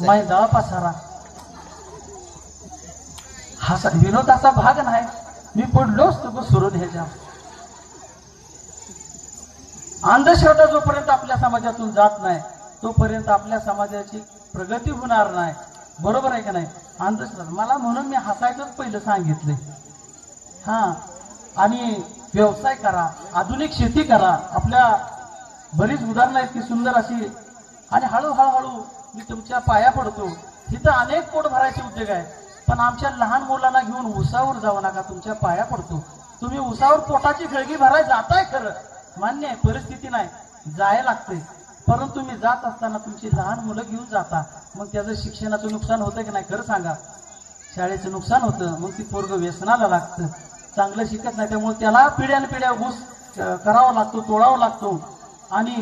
मैदा पसारा. हा विनोदाचा भाग नाही. मी पडलोच तुझं सुरू ह्याच्या. अंधश्रद्धा जोपर्यंत आपल्या समाजातून जात नाही तोपर्यंत आपल्या समाजाची प्रगती होणार नाही. बरोबर आहे का नाही? अंधश्रद्धा. मला म्हणून मी हसायचंच पहिलं सांगितले हा. आणि व्यवसाय करा आधुनिक शेती करा. आपल्या बरीच उदाहरणं आहेत की सुंदर अशी आणि हळूहळूहळू मी तुमच्या पाया पडतो. तिथं अनेक पोट भरायचे उद्योग आहे पण आमच्या लहान मुलांना घेऊन उसावर जाऊ नका तुमच्या पाया पडतो. तुम्ही उसावर पोटाची खळगी भराय जाताय खरं. मान्य आहे परिस्थिती नाही. जायला लागते. परंतु तुम्ही जात असताना तुमची लहान मुलं घेऊन जाता. मग त्याचं शिक्षणाचं नुकसान होतं की नाही खरं सांगा. शाळेचं नुकसान होतं मग ती पोरग व्यसनाला लागतं. चांगलं शिकत नाही त्यामुळे त्याला पिढ्यान पिढ्या ऊस करावा लागतो तोडावा लागतो. आणि